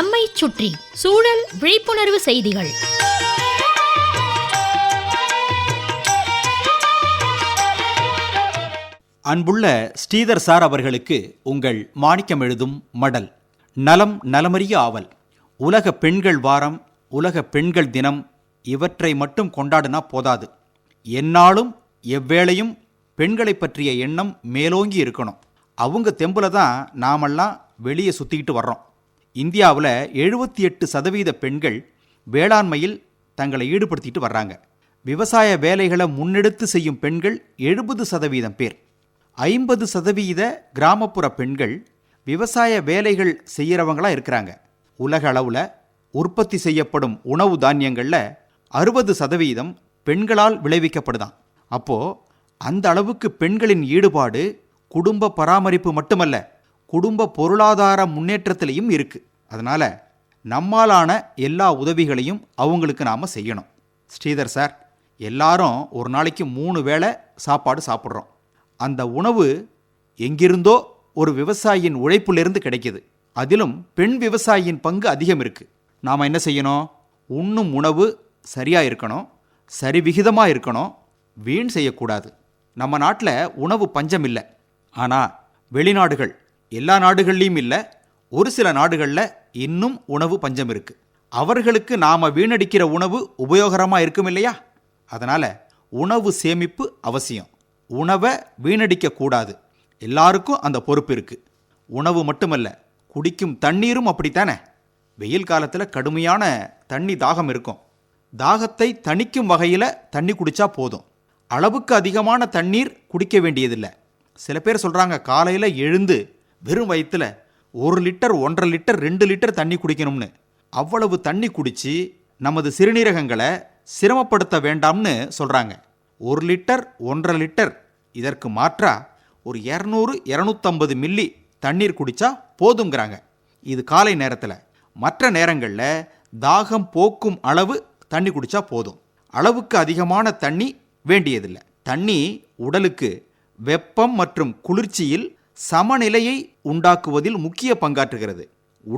நம்மை சுற்றி சூழல் விழிப்புணர்வு செய்திகள். அன்புள்ள ஸ்ரீதர் சார் அவர்களுக்கு உங்கள் மாணிக்கம் எழுதும் மடல். நலம் நலமறிய ஆவல். உலக பெண்கள் வாரம் உலக பெண்கள் தினம் இவற்றை மட்டும் கொண்டாடினா போதாது. எந்நாளும் எவ்வேளையும் பெண்களை பற்றிய எண்ணம் மேலோங்கி இருக்கணும். அவங்க தெம்புல தான் நாமெல்லாம் வெளியே சுற்றிக்கிட்டு வர்றோம். இந்தியாவில் எழுபத்தி எட்டு சதவீத பெண்கள் வேளாண்மையில் தங்களை ஈடுபடுத்திட்டு வர்றாங்க. விவசாய வேலைகளை முன்னெடுத்து செய்யும் பெண்கள் எழுபது சதவீதம் பேர். ஐம்பது சதவீத கிராமப்புற பெண்கள் விவசாய வேலைகள் செய்கிறவங்களாக இருக்கிறாங்க. உலக அளவில் உற்பத்தி செய்யப்படும் உணவு தானியங்களில் அறுபது சதவீதம் பெண்களால் விளைவிக்கப்படுதான். அப்போ அந்த அளவுக்கு பெண்களின் ஈடுபாடு குடும்ப பராமரிப்பு மட்டுமல்ல குடும்ப பொருளாதார முன்னேற்றத்திலையும் இருக்குது அதனால் நம்மாலான எல்லா உதவிகளையும் அவங்களுக்கு நாம் செய்யணும். ஸ்ரீதர் சார் எல்லாரும் ஒரு நாளைக்கு மூணு வேளை சாப்பாடு சாப்பிட்றோம். அந்த உணவு எங்கிருந்தோ ஒரு விவசாயியின் உழைப்பிலிருந்து கிடைக்கிது. அதிலும் பெண் விவசாயியின் பங்கு அதிகம் இருக்குது நாம் என்ன செய்யணும்? உண்ணும் உணவு சரியாக இருக்கணும் சரிவிகிதமாக இருக்கணும் வீண் செய்யக்கூடாது. நம்ம நாட்டில் உணவு பஞ்சம் இல்லை. ஆனால் வெளிநாடுகள் எல்லா நாடுகள்லையும் இல்லை ஒரு சில நாடுகளில் இன்னும் உணவு பஞ்சம் இருக்கு. அவர்களுக்கு நாம் வீணடிக்கிற உணவு உபயோகரமாக இருக்கும் இல்லையா? அதனால் உணவு சேமிப்பு அவசியம். உணவை வீணடிக்க கூடாது. எல்லாருக்கும் அந்த பொறுப்பு இருக்கு. உணவு மட்டுமல்ல குடிக்கும் தண்ணீரும் அப்படித்தானே? வெயில் காலத்தில் கடுமையான தண்ணி தாகம் இருக்கும். தாகத்தை தணிக்கும் வகையில் தண்ணி குடிச்சா போதும். அளவுக்கு அதிகமான தண்ணீர் குடிக்க வேண்டியதில்லை. சில பேர் சொல்கிறாங்க காலையில் எழுந்து வெறும் வயிற்றுல ஒரு லிட்டர் ஒன்றரை லிட்டர் ரெண்டு லிட்டர் தண்ணி குடிக்கணும்னு. அவ்வளவு தண்ணி குடித்து நமது சிறுநீரகங்களை சிரமப்படுத்த வேண்டாம்னு சொல்கிறாங்க ஒரு லிட்டர் ஒன்றரை லிட்டர் இதற்கு மாற்றா ஒரு இரநூறு இரநூத்தம்பது மில்லி தண்ணீர் குடித்தா போதுங்கிறாங்க. இது காலை நேரத்தில். மற்ற நேரங்களில் தாகம் போக்கும் அளவு தண்ணி குடித்தா போதும். அளவுக்கு அதிகமான தண்ணி வேண்டியதில்லை. தண்ணி உடலுக்கு வெப்பம் மற்றும் குளிர்ச்சியில் சமநிலையை உண்டாக்குவதில் முக்கிய பங்காற்றுகிறது.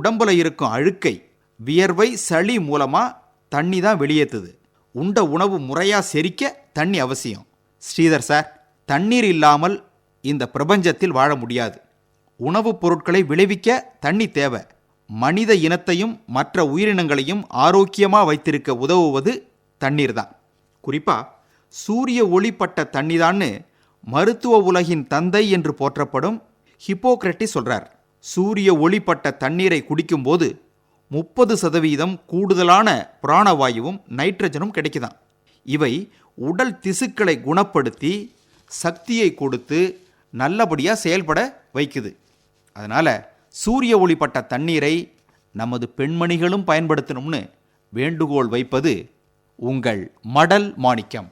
உடம்புல இருக்கும் அழுக்கை வியர்வை சளி மூலமாக தண்ணி தான் வெளியேற்றுது உண்ட உணவு முறையாக செரிக்க தண்ணி அவசியம். ஸ்ரீதர் சார் தண்ணீர் இல்லாமல் இந்த பிரபஞ்சத்தில் வாழ முடியாது. உணவுப் பொருட்களை விளைவிக்க தண்ணி தேவை. மனித இனத்தையும் மற்ற உயிரினங்களையும் ஆரோக்கியமாக வைத்திருக்க உதவுவது தண்ணீர் தான். குறிப்பாக சூரிய ஒளிப்பட்ட தண்ணி தான்னு மருத்துவ உலகின் தந்தை என்று போற்றப்படும் ஹிப்போக்ரட்டி சொல்றார் சூரிய ஒளிப்பட்ட தண்ணீரை குடிக்கும்போது முப்பது சதவீதம் கூடுதலான பிராணவாயுவும் நைட்ரஜனும் கிடைக்குதான் இவை உடல் திசுக்களை குணப்படுத்தி சக்தியை கொடுத்து நல்லபடியாக செயல்பட வைக்குது. அதனால் சூரிய ஒளிப்பட்ட தண்ணீரை நமது பெண்மணிகளும் பயன்படுத்தணும்னு வேண்டுகோள் வைப்பது உங்கள் மடல் மாணிக்கம்.